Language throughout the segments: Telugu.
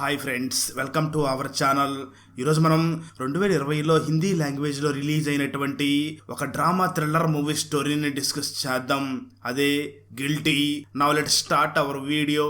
Hi friends welcome to our channel ఈరోజు మనం రెండు వేల ఇరవైలో హిందీ లాంగ్వేజ్లో రిలీజ్ అయినటువంటి ఒక డ్రామా థ్రిల్లర్ మూవీ స్టోరీని డిస్కస్ చేద్దాం. అదే Guilty now let start our video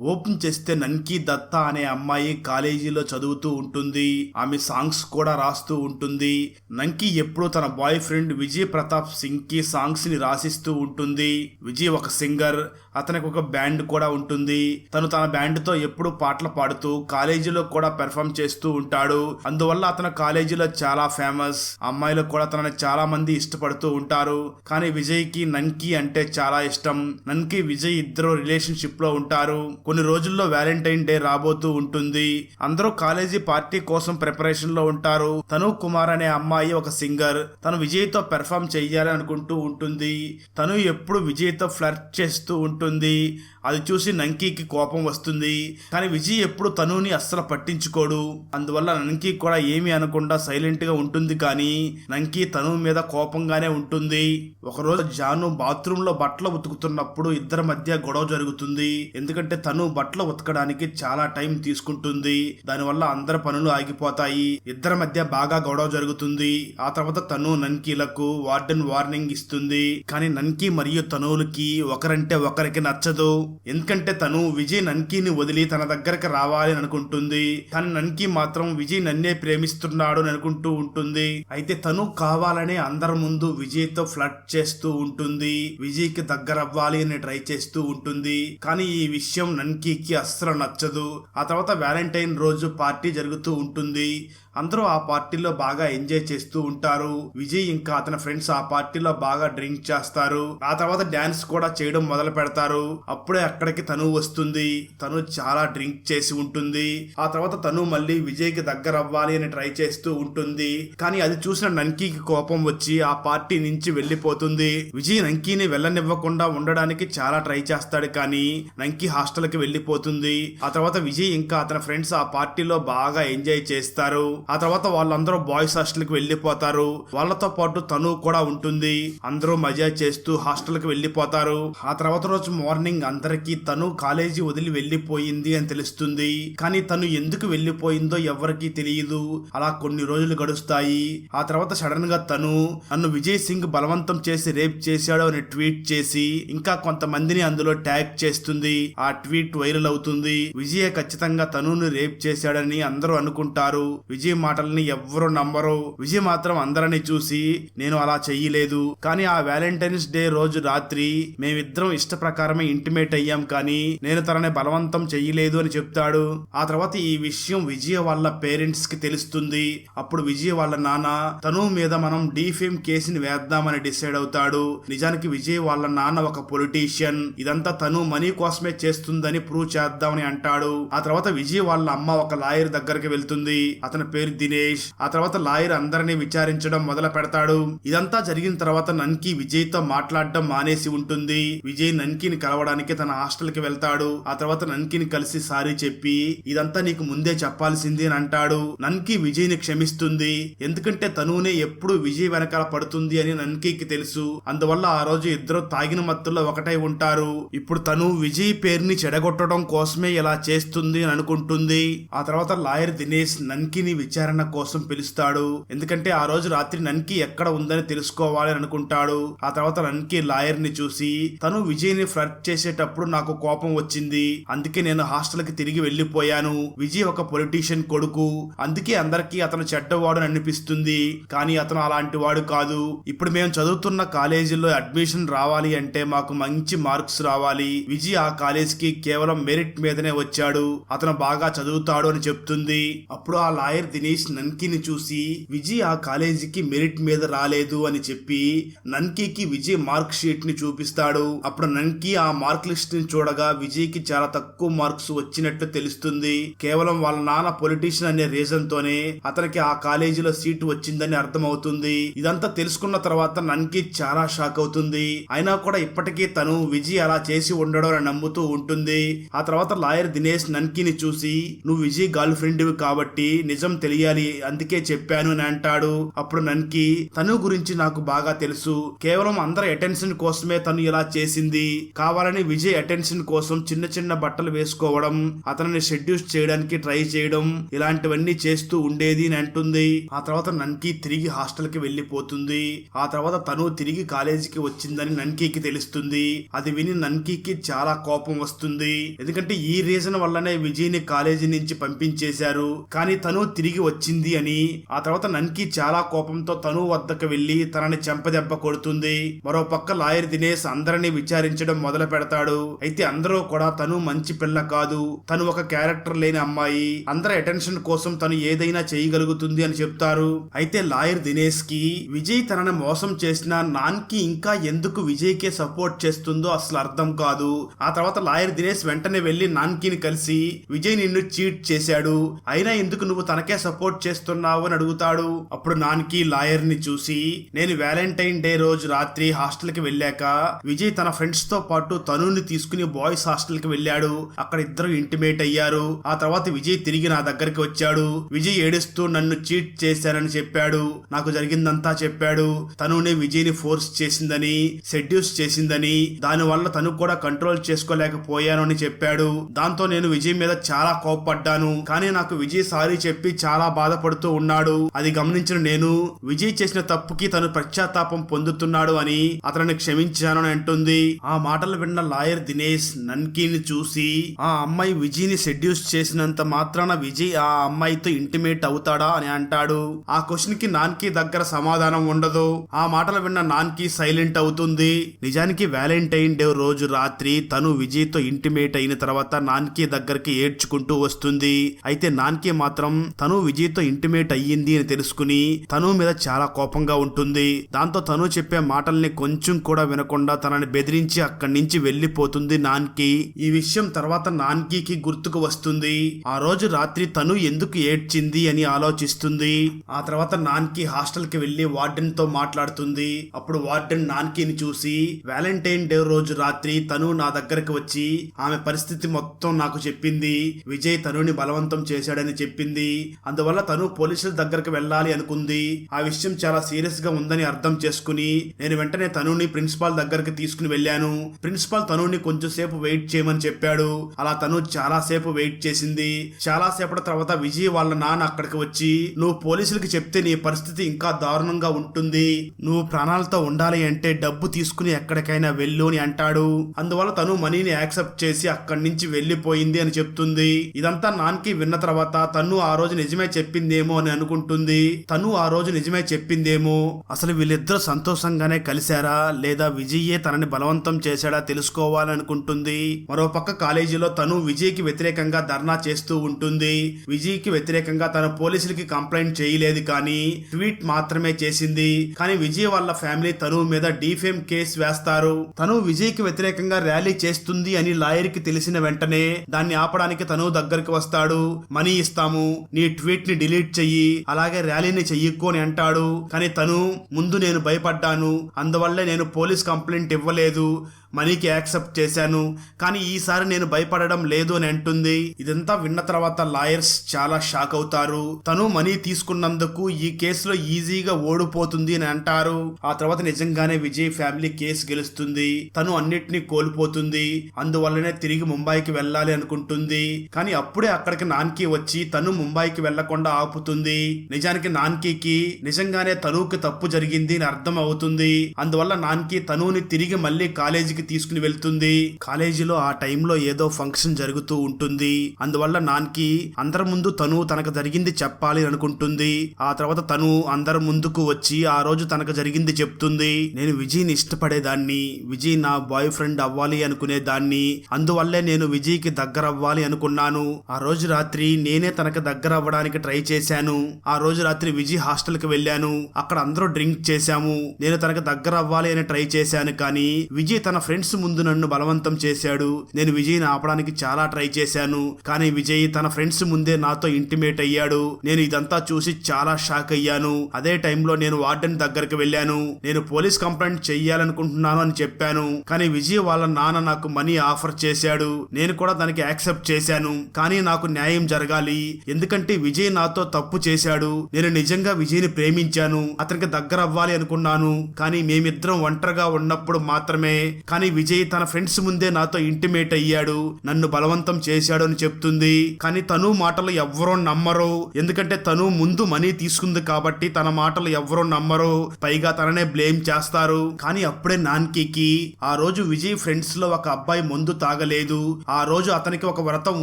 open చేస్తే నన్కీ దత్తా అనే అమ్మాయి కాలేజీలో చదువుతూ ఉంటుంది. ఆమె సాంగ్స్ కూడా రాస్తూ ఉంటుంది. నంకి ఎప్పుడూ తన బాయ్ ఫ్రెండ్ విజయ్ ప్రతాప్ సింగ్కి సాంగ్స్ని రాసిస్తూ ఉంటుంది. విజయ్ ఒక సింగర్ అతనికి ఒక బ్యాండ్ కూడా ఉంటుంది. తను తన బ్యాండ్తో ఎప్పుడు పాటలు పాడుతూ కాలేజీలో కూడా పెర్ఫామ్ చేస్తూ ఉంటాడు. అందువల్ల అతను కాలేజీలో చాలా ఫేమస్. అమ్మాయిలు కూడా తనని చాలా మంది ఇష్టపడుతూ ఉంటారు. కానీ విజయ్కి నన్కి అంటే చాలా ఇష్టం. నన్కి విజయ్ ఇద్దరు రిలేషన్షిప్లో ఉంటారు. కొన్ని రోజుల్లో వ్యాలంటైన్ డే రాబోతూ ఉంటుంది. అందరూ కాలేజీ పార్టీ కోసం ప్రిపరేషన్లో ఉంటారు. తను కుమార్ అనే అమ్మాయి ఒక సింగర్. తను విజయ్తో పెర్ఫామ్ చెయ్యాలి అనుకుంటూ ఉంటుంది. తను ఎప్పుడు విజయ్తో ఫ్లర్ట్ చేస్తూ ఉంటుంది. అది చూసి నంకీకి కోపం వస్తుంది. కానీ విజయ్ ఎప్పుడు తనుని అస్సలు పట్టించుకోడు. అందువల్ల నంకి కూడా ఏమీ అనకుండా సైలెంట్గా ఉంటుంది కానీ నంకి తను మీద కోపంగానే ఉంటుంది. ఒకరోజు జాను బాత్రూమ్లో బట్టలు ఉతుకుతున్నప్పుడు ఇద్దరి మధ్య గొడవ జరుగుతుంది. ఎందుకంటే తను బట్టలు ఉతకడానికి చాలా టైం తీసుకుంటుంది. దానివల్ల అందరి పనులు ఆగిపోతాయి. ఇద్దరి మధ్య బాగా గొడవ జరుగుతుంది. ఆ తర్వాత తను నన్కీలకు వార్డెన్ వార్నింగ్ ఇస్తుంది. కానీ నన్కి మరియు తనువులకి ఒకరంటే ఒకరికి నచ్చదు. ఎందుకంటే తను విజయ్ నన్కీని వదిలి తన దగ్గరకు రావాలి అని అనుకుంటుంది. కానీ నన్కి మాత్రం విజయ్ నన్నే ప్రేమిస్తున్నాడు అని అనుకుంటూ ఉంటుంది. అయితే తను కావాలనే అందరి ముందు విజయ్తో ఫ్లట్ చేస్తూ ఉంటుంది. విజయ్కి దగ్గర అవ్వాలి అని ట్రై చేస్తూ ఉంటుంది. కానీ ఈ విషయం అంకీకి అస్సలు నచ్చదు. ఆ తర్వాత వ్యాలంటైన్ రోజు పార్టీ జరుగుతూ ఉంటుంది. అందరూ ఆ పార్టీలో బాగా ఎంజాయ్ చేస్తూ ఉంటారు. విజయ్ ఇంకా అతని ఫ్రెండ్స్ ఆ పార్టీలో బాగా డ్రింక్ చేస్తారు. ఆ తర్వాత డాన్స్ కూడా చేయడం మొదలు పెడతారు. అప్పుడే అక్కడికి తను వస్తుంది. తను చాలా డ్రింక్ చేసి ఉంటుంది. ఆ తర్వాత తను మళ్ళీ విజయ్కి దగ్గర అవ్వాలి అని ట్రై చేస్తూ ఉంటుంది. కానీ అది చూసిన నంకీకి కోపం వచ్చి ఆ పార్టీ నుంచి వెళ్ళిపోతుంది విజయ్ నంకీని వెళ్ళనివ్వకుండా ఉండడానికి చాలా ట్రై చేస్తాడు కానీ నంకి హాస్టల్కి వెళ్ళిపోతుంది ఆ తర్వాత విజయ్ ఇంకా అతని ఫ్రెండ్స్ ఆ పార్టీలో బాగా ఎంజాయ్ చేస్తారు. ఆ తర్వాత వాళ్ళందరూ బాయ్స్ హాస్టల్కి వెళ్ళిపోతారు వాళ్ళతో పాటు తను కూడా ఉంటుంది. అందరూ మజా చేస్తూ హాస్టల్కి వెళ్ళిపోతారు ఆ తర్వాత రోజు మార్నింగ్ అందరికి తను కాలేజీ వదిలి వెళ్ళిపోయింది అని తెలుస్తుంది. కానీ తను ఎందుకు వెళ్ళిపోయిందో ఎవరికి తెలియదు అలా కొన్ని రోజులు గడుస్తాయి. ఆ తర్వాత సడన్గా తను నన్ను విజయ్ సింగ్ బలవంతం చేసి రేప్ చేశాడు అని ట్వీట్ చేసి ఇంకా కొంతమందిని అందులో ట్యాగ్ చేస్తుంది. ఆ ట్వీట్ వైరల్ అవుతుంది. విజయ్ ఖచ్చితంగా తనుని రేప్ చేశాడని అందరూ అనుకుంటారు. విజయ్ మాటల్ని ఎవ్వరు నమ్మరు. విజయ్ మాత్రం అందరిని చూసి నేను అలా చెయ్యలేదు. కానీ ఆ వ్యాలంటైన్స్ డే రోజు రాత్రి మేమిద్దరం ఇష్ట ప్రకారమే ఇంటిమేట్ అయ్యాం. కానీ నేను తనని బలవంతం చెయ్యలేదు అని చెప్తాడు. ఆ తర్వాత ఈ విషయం విజయ వాళ్ళ పేరెంట్స్కి తెలుస్తుంది. అప్పుడు విజయ్ వాళ్ళ నాన్న తను మీద మనం డీఫేమ్ కేసుని వేద్దామని డిసైడ్ అవుతాడు. నిజానికి విజయ్ వాళ్ళ నాన్న ఒక పొలిటీషియన్. ఇదంతా తను మనీ కోసమే చేస్తుందని ప్రూవ్ చేద్దామని అంటాడు. ఆ తర్వాత విజయ్ వాళ్ళ అమ్మ ఒక లాయర్ దగ్గరికి వెళ్తుంది. అతని పేరు దినేష్. ఆ తర్వాత లాయర్ అందరినీ విచారించడం మొదలు పెడతాడు. ఇదంతా జరిగిన తర్వాత నన్కి విజయ్తో మాట్లాడడం మానేసి ఉంటుంది. విజయ్ నన్కిని కలవడానికి తన హాస్టల్కి వెళ్తాడు. ఆ తర్వాత నన్కిని కలిసి సారీ చెప్పి ఇదంతా నీకు ముందే చెప్పాల్సింది అని అంటాడు. నన్కి విజయ్ని క్షమిస్తుంది. ఎందుకంటే తనునే ఎప్పుడు విజయ్ వెనకాల పడుతుంది అని నన్కీకి తెలుసు. అందువల్ల ఆ రోజు ఇద్దరు తాగిన మత్తుల్లో ఒకటై ఉంటారు. ఇప్పుడు తను విజయ్ పేరుని చెడగొట్టడం కోసమే ఇలా చేస్తుంది అని అనుకుంటుంది. ఆ తర్వాత లాయర్ దినేష్ నన్కిని విచారణ కోసం పిలుస్తాడు. ఎందుకంటే ఆ రోజు రాత్రి నన్కి ఎక్కడ ఉందని తెలుసుకోవాలి అనుకుంటాడు. ఆ తర్వాత నన్కి లాయర్ని చూసి తను విజయ్ని ఫ్లర్ట్ చేసేటప్పుడు నాకు కోపం వచ్చింది. అందుకే నేను హాస్టల్కి తిరిగి వెళ్ళిపోయాను విజయ్ ఒక పొలిటీషియన్ కొడుకు. అందుకే అందరికీ అతను చెడ్డవాడు అని అనిపిస్తుంది. కానీ అతను అలాంటి వాడు కాదు. ఇప్పుడు మేము చదువుతున్న కాలేజీలో అడ్మిషన్ రావాలి అంటే మాకు మంచి మార్క్స్ రావాలి. విజయ్ ఆ కాలేజ్కి కేవలం మెరిట్ మీదనే వచ్చాడు. అతను బాగా చదువుతాడు అని చెప్తుంది. అప్పుడు ఆ లాయర్ దినేష్ నన్కీని చూసి విజయ్ ఆ కాలేజీకి మెరిట్ మీద రాలేదు అని చెప్పి నన్కీకి విజయ్ మార్క్ షీట్ని చూపిస్తాడు. అప్పుడు నన్కీ ఆ మార్క్ లిస్ట్ని చూడగా విజయ్కి చాలా తక్కువ మార్క్స్ వచ్చినట్లు తెలుస్తుంది. కేవలం వాళ్ళ నాన్న పొలిటీషియన్ అనే రీజన్ తోనే అతనికి ఆ కాలేజీలో సీట్ వచ్చిందని అర్థమవుతుంది. ఇదంతా తెలుసుకున్న తర్వాత నన్కి చాలా షాక్ అవుతుంది. అయినా కూడా ఇప్పటికీ తను విజయ్ అలా చేసి ఉండడం అని నమ్ముతూ ఉంటుంది. ఆ తర్వాత లాయర్ దినేష్ నన్కీని చూసి నువ్వు విజయ్ గర్ల్ ఫ్రెండ్ కాబట్టి నిజం తెలియాలి అందుకే చెప్పాను అని అంటాడు. అప్పుడు నన్కి తను గురించి నాకు బాగా తెలుసు. కేవలం అందరి అటెన్షన్ కోసమే తను ఇలా చేసింది. కావాలని విజయ్ అటెన్షన్ కోసం చిన్న చిన్న బట్టలు వేసుకోవడం అతనిని షెడ్యూస్ చేయడానికి ట్రై చేయడం ఇలాంటివన్నీ చేస్తూ ఉండేది అని అంటుంది. ఆ తర్వాత నన్కి తిరిగి హాస్టల్కి వెళ్ళిపోతుంది. ఆ తర్వాత తను తిరిగి కాలేజీకి వచ్చిందని నన్కీకి తెలుస్తుంది. అది విని నన్కీకి చాలా కోపం వస్తుంది. ఎందుకంటే ఈ రీజన్ వల్లనే విజయ్ని కాలేజీ నుంచి పంపించేశారు. కానీ తను తిరిగి వచ్చింది అని. ఆ తర్వాత నన్కి చాలా కోపంతో తను వద్దకు వెళ్ళి తనని చెంపదెబ్బ కొడుతుంది. మరో పక్క లాయర్ దినేష్ అందరినీ విచారించడం మొదలు పెడతాడు. అయితే అందరూ కూడా తను మంచి పిల్ల కాదు. తను ఒక క్యారెక్టర్ లేని అమ్మాయి. అందరి అటెన్షన్ కోసం తను ఏదైనా చేయగలుగుతుంది అని చెప్తారు. అయితే లాయర్ దినేష్కి విజయ్ తనని మోసం చేసిన నాన్కి ఇంకా ఎందుకు విజయ్ కే సపోర్ట్ చేస్తుందో అసలు అర్థం కాదు. ఆ తర్వాత లాయర్ దినేష్ వెంటనే వెళ్ళి నాన్కిని కలిసి విజయ్ నిన్ను చీట్ చేశాడు. అయినా ఎందుకు నువ్వు తనకే సపోర్ట్ చేస్తున్నావు అని అడుగుతాడు. అప్పుడు నాన్కి లాయర్ని చూసి నేను వ్యాలంటైన్ డే రోజు రాత్రి హాస్టల్కి వెళ్ళాక విజయ్ తన ఫ్రెండ్స్తో పాటు తనుని తీసుకుని బాయ్స్ హాస్టల్కి వెళ్ళాడు. అక్కడ ఇద్దరు ఇంటిమేట్ అయ్యారు. ఆ తర్వాత విజయ్ తిరిగి నా దగ్గరికి వచ్చాడు. విజయ్ ఏడుస్తూ నన్ను చీట్ చేశానని చెప్పాడు. నాకు జరిగిందంతా చెప్పాడు. తనునే విజయ్ని ఫోర్స్ చేసిందని సెడ్యూస్ చేసిందని దాని వల్ల తను కూడా కంట్రోల్ చేసుకోలేకపోయాను అని చెప్పాడు. దాంతో నేను విజయ్ మీద చాలా కోప్పడ్డాను. కానీ నాకు విజయ్ సారీ చెప్పి చాలా చాలా బాధపడుతూ ఉన్నాడు. అది గమనించిన నేను విజయ్ చేసిన తప్పుకి తను పశ్చాత్తాపం పొందుతున్నాడు అని అతనిని క్షమించాను అని అంటుంది. ఆ మాటలు విన్న లాయర్ దినేష్ నన్కీని చూసి ఆ అమ్మాయి విజయ్ని సెడ్యూస్ చేసినంత మాత్రాన విజయ్ ఆ అమ్మాయితో ఇంటిమేట్ అవుతాడా అని అంటాడు. ఆ క్వశ్చన్కి నాన్కి దగ్గర సమాధానం ఉండదు. ఆ మాటలు విన్న నాన్కి సైలెంట్ అవుతుంది. నిజానికి వ్యాలంటైన్ డే రోజు రాత్రి తను విజయ్తో ఇంటిమేట్ అయిన తర్వాత నాన్కి దగ్గరికి ఏడ్చుకుంటూ వస్తుంది. అయితే నాన్కి మాత్రం తను విజయ్తో ఇంటిమేట్ అయ్యింది అని తెలుసుకుని తను మీద చాలా కోపంగా ఉంటుంది. దాంతో తను చెప్పే మాటల్ని కొంచెం కూడా వినకుండా తనని బెదిరించి అక్కడి నుంచి వెళ్ళిపోతుంది నాన్కి. ఈ విషయం తర్వాత నాన్కి గుర్తుకు వస్తుంది. ఆ రోజు రాత్రి తను ఎందుకు ఏడ్చింది అని ఆలోచిస్తుంది. ఆ తర్వాత నాన్కి హాస్టల్కి వెళ్ళి వార్డెన్తో మాట్లాడుతుంది. అప్పుడు వార్డెన్ నాన్కిని చూసి వ్యాలంటైన్ డే రోజు రాత్రి తను నా దగ్గరకు వచ్చి ఆమె పరిస్థితి మొత్తం నాకు చెప్పింది. విజయ్ తనుని బలవంతం చేశాడని చెప్పింది. అందువల్ల తను పోలీసుల దగ్గరకు వెళ్ళాలి అనుకుంది. ఆ విషయం చాలా సీరియస్గా ఉందని అర్థం చేసుకుని నేను వెంటనే తనుని ప్రిన్సిపాల్ దగ్గరికి తీసుకుని వెళ్ళాను. ప్రిన్సిపాల్ తనుని కొంచెం సేపు వెయిట్ చేయమని చెప్పాడు. అలా తను చాలా సేపు వెయిట్ చేసింది. చాలా సేపటి తర్వాత విజయ్ వాళ్ళ నాన్న అక్కడికి వచ్చి నువ్వు పోలీసులకి చెప్తే నీ పరిస్థితి ఇంకా దారుణంగా ఉంటుంది. నువ్వు ప్రాణాలతో ఉండాలి అంటే డబ్బు తీసుకుని ఎక్కడికైనా వెళ్ళు అని అంటాడు. అందువల్ల తను మనీని యాక్సెప్ట్ చేసి అక్కడి నుంచి వెళ్ళిపోయింది అని చెప్తుంది. ఇదంతా నాన్కి విన్న తర్వాత తను ఆ రోజు నిజం నిజమే చెప్పిందేమో అని అనుకుంటుంది. తను ఆ రోజు నిజమే చెప్పిందేమో. అసలు వీళ్ళిద్దరూ సంతోషంగానే కలిశారా? లేదా విజయ్యే తనని బలవంతం చేశాడా తెలుసుకోవాలనుకుంటుంది మరోపక్క కాలేజీలో తను విజయ్కి వ్యతిరేకంగా ధర్నా చేస్తూ ఉంటుంది. విజయ్కి వ్యతిరేకంగా తన పోలీసులకి కంప్లైంట్ చేయలేదు కానీ ట్వీట్ మాత్రమే చేసింది. కానీ విజయ్ వాళ్ళ ఫ్యామిలీ తను మీద డిఫేమ్ కేసు వేస్తారు. తను విజయ్కి వ్యతిరేకంగా ర్యాలీ చేస్తుంది అని లాయర్కి తెలిసిన వెంటనే దాన్ని ఆపడానికి తను దగ్గరికి వస్తాడు. మనీ ఇస్తాము. నీ ట్వీట్ ని డిలీట్ చెయ్యి అలాగే ర్యాలీని చెయ్యకు అని అంటాడు. కానీ తను ముందు నేను భయపడ్డాను అందువల్లే నేను పోలీస్ కంప్లైంట్ ఇవ్వలేదు మనీకి యాక్సెప్ట్ చేశాను. కానీ ఈసారి నేను భయపడడం లేదు అని అంటుంది. ఇదంతా విన్న తర్వాత లాయర్స్ చాలా షాక్ అవుతారు. తను మనీ తీసుకున్నందుకు ఈ కేసులో ఈజీగా ఓడిపోతుంది అని అంటారు. ఆ తర్వాత నిజంగానే విజయ్ ఫ్యామిలీ కేసు గెలుస్తుంది. తను అన్నిటినీ కోల్పోతుంది. అందువల్లనే తిరిగి ముంబైకి వెళ్ళాలి అనుకుంటుంది. కానీ అప్పుడే అక్కడికి నాన్కి వచ్చి తను ముంబైకి వెళ్ళకుండా ఆపుతుంది. నిజానికి నాన్కీకి నిజంగానే తనుకి తప్పు జరిగింది అని అర్థం అవుతుంది. అందువల్ల నాన్కి తనుని తిరిగి మళ్ళీ కాలేజీకి తీసుకుని వెళ్తుంది. కాలేజీలో ఆ టైంలో ఏదో ఫంక్షన్ జరుగుతూ ఉంటుంది. అందువల్ల నాన్కి అందరి ముందు తను తనకు జరిగింది చెప్పాలి అనుకుంటుంది. ఆ తర్వాత తను అందరి ముందుకు వచ్చి ఆ రోజు తనకు జరిగింది చెప్తుంది. నేను విజయ్ని ఇష్టపడేదాన్ని. విజయ్ నా బాయ్ ఫ్రెండ్ అవ్వాలి అనుకునే దాన్ని అందువల్లే నేను విజయ్కి దగ్గర అవ్వాలి అనుకున్నాను. ఆ రోజు రాత్రి నేనే తనకు దగ్గర అవ్వడానికి ట్రై చేశాను. ఆ రోజు రాత్రి విజయ్ హాస్టల్కి వెళ్ళాను. అక్కడ అందరూ డ్రింక్ చేశాము. నేను తనకు దగ్గర అవ్వాలి అని ట్రై చేశాను కానీ విజయ్ తన ఫ్రెండ్స్ ముందు నన్ను బలవంతం చేశాడు. నేను విజయ్ని ఆపడానికి చాలా ట్రై చేశాను. కానీ విజయ్ తన ఫ్రెండ్స్ ముందే నాతో ఇంటిమేట్ అయ్యాడు. నేను ఇదంతా చూసి చాలా షాక్ అయ్యాను. అదే టైంలో నేను వార్డెన్ దగ్గరికి వెళ్ళాను. నేను పోలీస్ కంప్లైంట్ చెయ్యాలనుకుంటున్నాను అని చెప్పాను. కానీ విజయ్ వాళ్ళ నాన్న నాకు మనీ ఆఫర్ చేశాడు. నేను కూడా దానికి యాక్సెప్ట్ చేశాను. కానీ నాకు న్యాయం జరగాలి. ఎందుకంటే విజయ్ విజయ్ నాతో తప్పు చేశాడు. నేను నిజంగా విజయ్ని ప్రేమించాను. అతనికి దగ్గర అవ్వాలి అనుకున్నాను. కానీ మేమిద్దరం ఒంటరిగా ఉన్నప్పుడు మాత్రమే. కానీ విజయ్ తన ఫ్రెండ్స్ ముందే నాతో ఇంటిమేట్ అయ్యాడు. నన్ను బలవంతం చేశాడు అని చెప్తుంది. కానీ తను మాటలు ఎవ్వరూ నమ్మరు. ఎందుకంటే తను ముందు మనీ తీసుకుంది కాబట్టి తన మాటలు ఎవ్వరూ నమ్మరు. పైగా తననే బ్లేమ్ చేస్తారు. కానీ అప్పుడే నాన్కీకి ఆ రోజు విజయ్ ఫ్రెండ్స్లో ఒక అబ్బాయి మందు తాగలేదు. ఆ రోజు అతనికి ఒక వ్రతం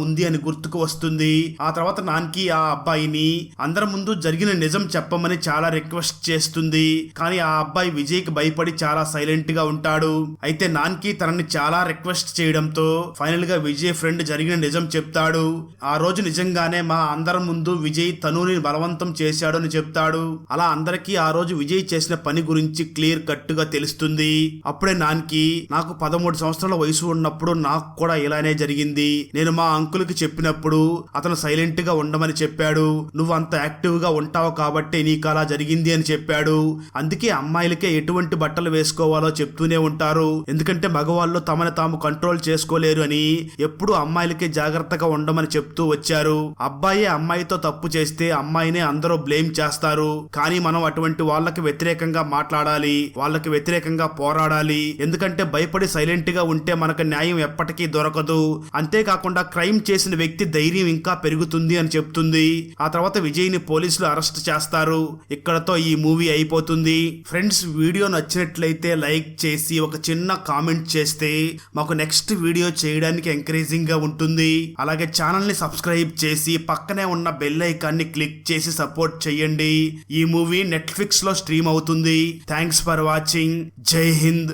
ఉంది అని గుర్తుకు వస్తుంది. ఆ తర్వాత నాన్కి ఆ అబ్బాయిని అందరి ముందు జరిగిన నిజం చెప్పమని చాలా రిక్వెస్ట్ చేస్తుంది. కానీ ఆ అబ్బాయి విజయ్కి భయపడి చాలా సైలెంట్గా ఉంటాడు. అయితే నా జాన్కి తనని చాలా రిక్వెస్ట్ చేయడంతో ఫైనల్గా విజయ్ ఫ్రెండ్ జరిగిన నిజం చెప్తాడు. ఆ రోజు నిజంగానే మా అందరి ముందు విజయ్ తనుని బలవంతం చేశాడు అని చెప్తాడు. అలా అందరికీ ఆ రోజు విజయ్ చేసిన పని గురించి క్లియర్ కట్గా తెలుస్తుంది. అప్పుడే నాన్కి నాకు పదమూడు సంవత్సరాల వయసు ఉన్నప్పుడు నాకు కూడా ఇలానే జరిగింది. నేను మా అంకుల్కి చెప్పినప్పుడు అతను సైలెంట్గా ఉండమని చెప్పాడు. నువ్వు అంత యాక్టివ్గా ఉంటావు కాబట్టి నీకు అలా జరిగింది అని చెప్పాడు. అందుకే అమ్మాయిలకే ఎటువంటి బట్టలు వేసుకోవాలో చెప్తూనే ఉంటారు. ఎందుకంటే మగవాళ్ళు తమను తాము కంట్రోల్ చేసుకోలేరు అని ఎప్పుడు అమ్మాయిలకే జాగ్రత్తగా ఉండమని చెప్తూ వచ్చారు. అబ్బాయి అమ్మాయితో తప్పు చేస్తే అమ్మాయినే అందరూ బ్లేమ్ చేస్తారు. కానీ మనం అటువంటి వాళ్ళకి వ్యతిరేకంగా మాట్లాడాలి వాళ్ళకి వ్యతిరేకంగా పోరాడాలి. ఎందుకంటే భయపడి సైలెంట్గా ఉంటే మనకు న్యాయం ఎప్పటికీ దొరకదు. అంతేకాకుండా క్రైమ్ చేసిన వ్యక్తి ధైర్యం ఇంకా పెరుగుతుంది అని చెప్తుంది. ఆ తర్వాత విజయ్ని పోలీసులు అరెస్ట్ చేస్తారు. ఇక్కడతో ఈ మూవీ అయిపోతుంది. ఫ్రెండ్స్ వీడియో నచ్చినట్లయితే లైక్ చేసి ఒక చిన్న కామెంట్ చేస్తే మాకు నెక్స్ట్ వీడియో చేయడానికి ఎంకరేజింగ్గా ఉంటుంది. అలాగే ఛానల్ని సబ్స్క్రైబ్ చేసి పక్కనే ఉన్న బెల్ ఐకాన్ని క్లిక్ చేసి సపోర్ట్ చేయండి. ఈ మూవీ నెట్ఫ్లిక్స్లో స్ట్రీమ్ అవుతుంది. Thanks for watching Jai Hind